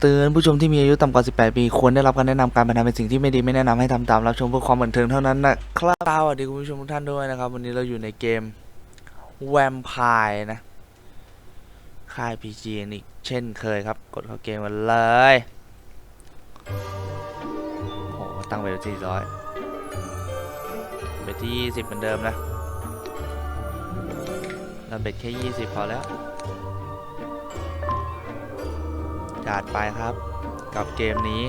เตือนผู้ชมที่มีอายุต่ำกว่า 18 ปีควรได้รับการแนะนำการพนันเป็นสิ่งที่ไม่ดีไม่แนะนำให้ทำตามรับชมเพื่อความบันเทิงเท่านั้นนะครับสวัสดีคุณผู้ชมทุกท่านด้วยนะครับ วันนี้เราอยู่ในเกมแวมไพร์นะ ค่าย PG อีกเช่นเคยครับ กดเข้าเกมกันเลยโอ้โหตั้งไปที่400เบ็ดที่20เหมือนเดิมนะเราเบ็ดแค่ 20 พอแล้ว จัดไปครับ กับเกมนี้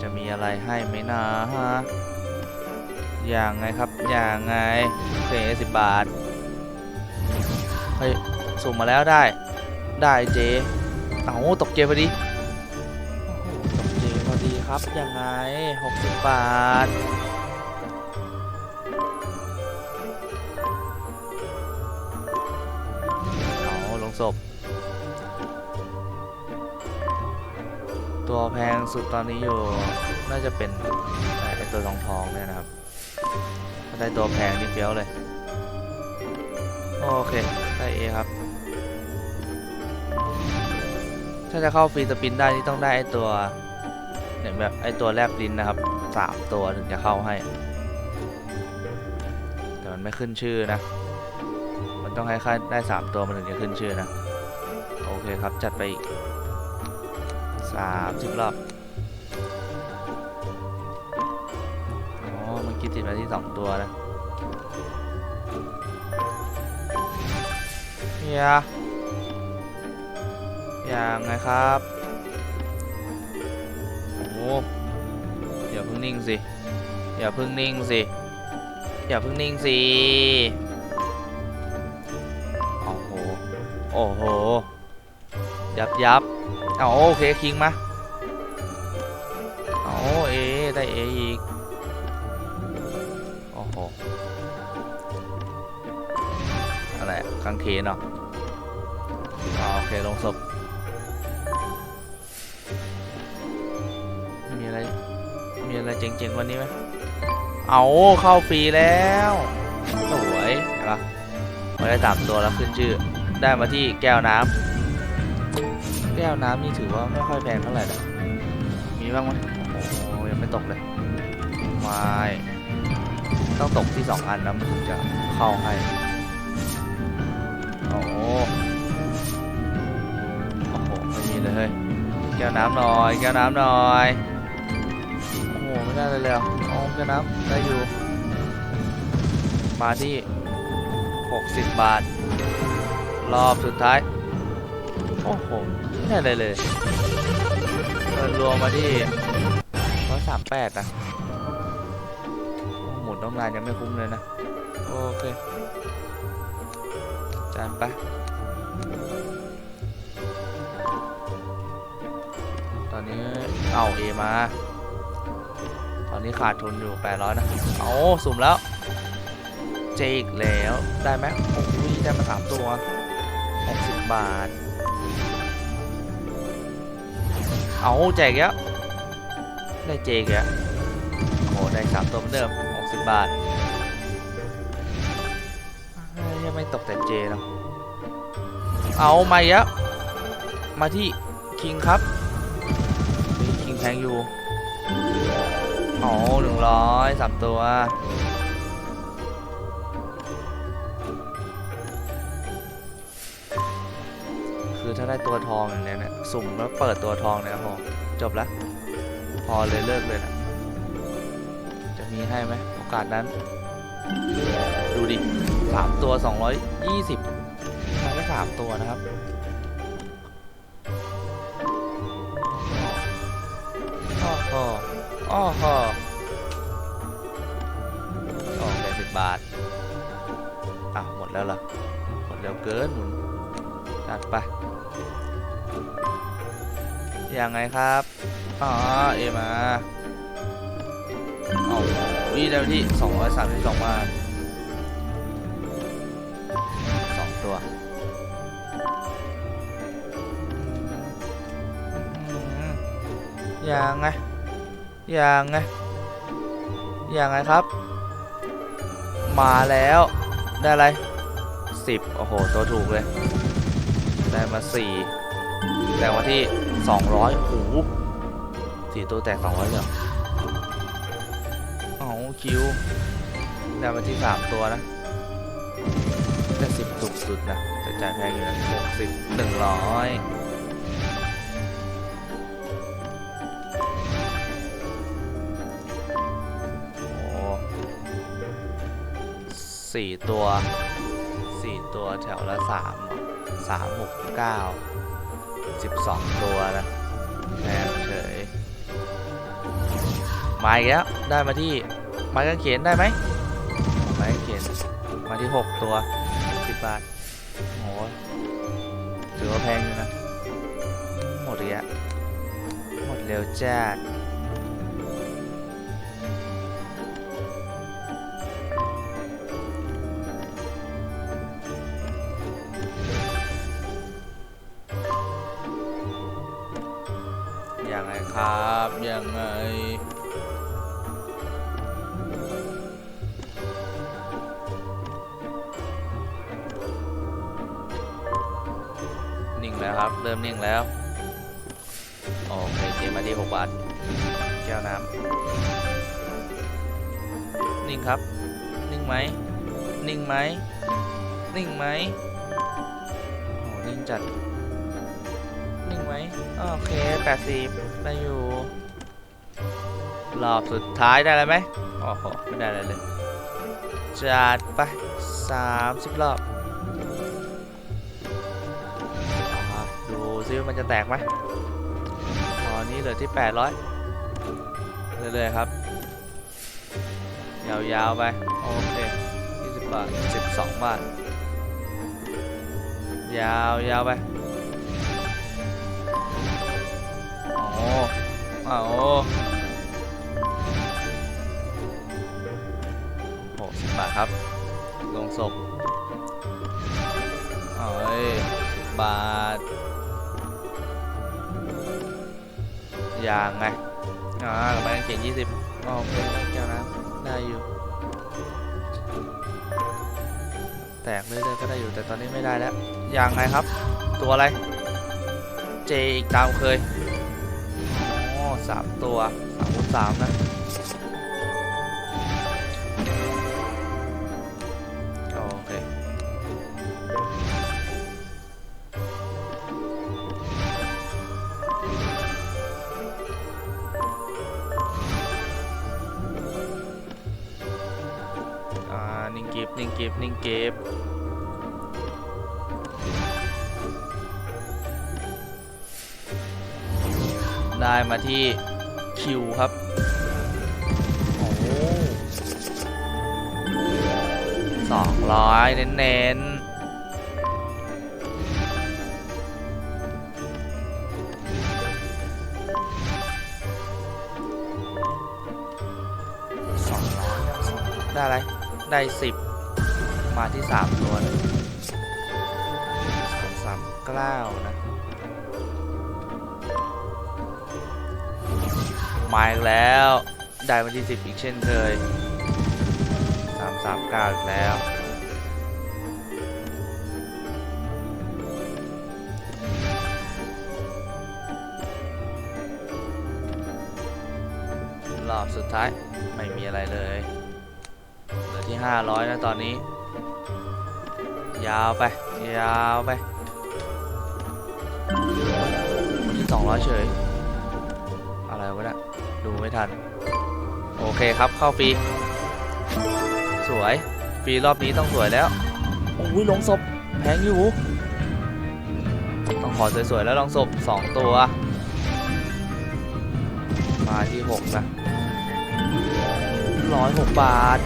จะมีอะไรให้ไหมนะฮะอย่างไงครับ อย่างไงเคสิบบาท เฮ้ย สุ่มมาแล้วได้ ได้เจเอาตกเจพอดี ตกเจพอดีครับ ยังไง 60 บาท ศพ ตัวแพงสุดตอนนี้อยู่ น่าจะเป็นไอตัวทองทองเนี่ยนะครับ ถ้าได้ตัวแพงนี่เฟี้ยวเลย โอเค ได้เอครับ ถ้าจะเข้าฟรีสปินได้นี่ต้องได้ไอตัวเนี่ยแบบไอตัวแลบลิ้นนะครับสามตัวถึงจะเข้าให้ แต่มันไม่ขึ้นชื่อนะ ต้องให้ค่าได้ 3 ตัวมันถึงจะขึ้นชื่อนะ โอเคครับ จัดไปอีก30รอบ อ๋อ มันคิดติดมาที่ 2 ตัวนะเฮียอย่างไงครับ โอ้อย่าเพิ่งนิ่งสิ อย่าเพิ่งนิ่งสิ อย่าเพิ่งนิ่งสิ โอ้โห ยับยับเอาโอเคคิงมาเอาเอได้เออีก โอ้โห อะไรกางเขนเหรอโอเค ลงศพมีอะไร มีอะไรเจ๋งๆวันนี้ไหมเอาเข้าฟรีแล้ว สวยเห็นปะมาได้สามตัวแล้วขึ้นชื่อ ได้มาที่แก้วน้ำแก้วน้ำนี่ถือว่าไม่ค่อยแพงเท่าไหร่นะมีบ้างไหมโอ้โหยังไม่ตกเลยไม่ต้องตกที่สองอันนะมันถึงจะเข้าให้โอ้โหโอ้โหไม่มีเลยเฮ้ยแก้วน้ำหน่อยแก้วน้ำหน่อยโอ้โหไม่ได้เลยเลยอะโอ้แก้วน้ำได้อยู่มาที่ 60 บาท รอบสุดท้าย โอ้โห ไม่ได้เลยเลยเงินรวมมาที่138นะหมุนต้องนานยังไม่คุ้มเลยนะ โอเค จานไปตอนนี้เอาเอมา ตอนนี้ขาดทุนอยู่800นะ เอาสุ่มแล้ว เจอีกแล้ว ได้ไหมโอ้ยได้มาสามตัว 60บาท เอาแจกแล้วได้เจกแล้วโอ้ได้สามตัวเหมือนเดิม 60 บาทยังไม่ตกแต่เจเนาะเอามาอีกแล้วมาที่คิงครับมีคิงแพงอยู่อ๋อหนึ่งร้อยสามตัว ถ้าได้ตัวทองอย่างเนี้ยเนี่ยสุ่มแล้วเปิดตัวทองเนี่ยพอจบแล้วพอเลยเลิกเลยนะจะมีให้ไหมโอกาสนั้น ดูดิสามตัว220มาแค่สามตัวนะครับอ้อฮออ้อฮอสองแปดสิบบาทอะหมดแล้วเหรอหมดเร็วเกินหมุน จัดไปยังไงครับ อ๋อ เอมาเอาวีได้ที่232บาทสองตัวอืมยังไงยังไงยังไงครับ มาแล้ว ได้อะไร10โอ้โห ตัวถูกเลย ได้มาสี่แต่มาที่สองร้อยโอ้โหสี่ตัวแตกสองร้อยเลยเหรออ๋อคิวได้มาที่สามตัวนะแต่สิบถูกสุดนะแต่จ่ายแพงอยู่นะหกสิบหนึ่งร้อยโอ้สี่ตัวสี่ตัวแถวละสาม สามหกเก้าสิบสองตัวนะแพงเฉยมาอีกแล้วได้มาที่ไม้กางเขนได้ไหมไม้กางเขนมาที่หกตัวสิบบาทโอ้ถือว่าแพงอยู่นะหมดเลยอะหมดเร็วจัด ครับยังไง นิ่งแล้วครับ เริ่มนิ่งแล้ว โอเคเกมมาที่6บาท แก้วน้ำนิ่งครับ นิ่งไหม นิ่งไหม นิ่งไหมโอ้นิ่งจัด นิ่งไหมโอเค80ได้อยู่ รอบสุดท้ายได้แล้วไหมโอ้โหไม่ได้อะไรเลยจัดไป30รอบอะดูซิวมันจะแตกไหมตอนนี้เหลือที่800เรื่อยๆครับ ยาวๆไป โอเค20บาท12บาท ยาวยาวไป อ้เอาหกสิบบาทครับ ลงศพเอ้ย10บาทยางไงอ่ากับไม้กางเขนยี่สิบโอเคแก้วน้ำได้อยู่ แตกเรื่อยๆก็ได้อยู่แต่ตอนนี้ไม่ได้แล้วยางไงครับ ตัวอะไร เจอีกตามเคย สามตัวสามสามนะโอเคอ่านิ่งกิฟนิ่งกิฟนิ่งกิฟ ได้มาที่คิวครับ สองร้อยเน้นๆสองร้อยได้อะไร ได้สิบมาที่สามตัวสามสามเก้านะ มาอีกแล้ว ได้มาที่สิบอีกเช่นเคยสามสามเก้าอีกแล้วรอบสุดท้ายไม่มีอะไรเลยเหลือที่ 500 นะตอนนี้ ยาวไป ยาวไปที่200 เฉย ดูไม่ทัน โอเคครับเข้าฟรี สวย ฟรีรอบนี้ต้องสวยแล้วโอ้ยลงศพแพงอยู่ ต้องขอสวยๆแล้วลองศพ2ตัว มาที่6นะร้อยหกบาท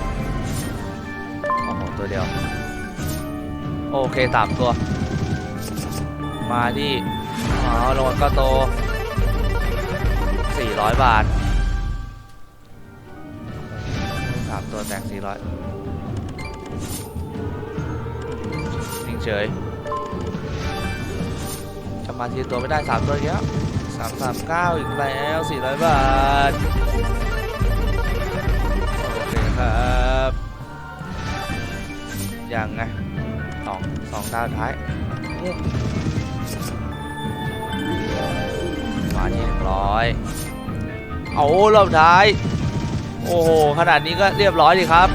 โอ้โหตัวเดียว โอเคสามตัว มาที่อ๋อลงก็โต 400 บาท ตัวแตก400นิ่งเฉยจะมาทีตัวไม่ได้3ตัวเงี้ย3 3 9ามเก้าอีกแล้ว400ร้อยบาท โอเคครับยังไงสองสองดาวท้ายมาที่หนึ่งร้อยเอารอบท้าย โอ้โห ขนาดนี้ก็เรียบร้อยดีครับ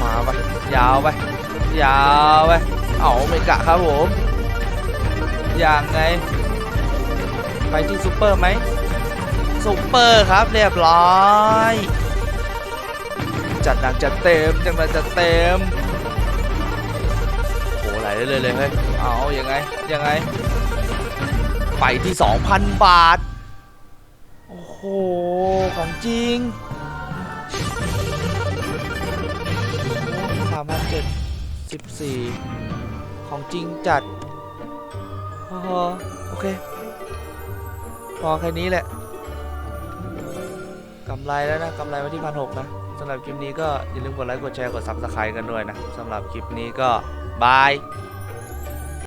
มาไป ยาวไป ยาวไป เอาเมกะครับผม อย่างไง ไปที่ซูเปอร์ไหมซูเปอร์ครับเรียบร้อย จัดหนักจัดเต็ม จัดหนักจัดเต็มโอ้ไหลได้เลยเลยเฮ้ย เอาอยังไง ยังไง ไปที่ 2,000 บาท หของจริงสามพันเจ็ดสิบสี่ของจริงจัดพอโอเค พอแค่นี้แหละกำไรแล้วนะกำไรมาที่พันหกนะสำหรับคลิปนี้ก็อย่าลืมกดไลค์กดแชร์กดซับสไครต์กันด้วยนะสำหรับคลิปนี้ก็บาย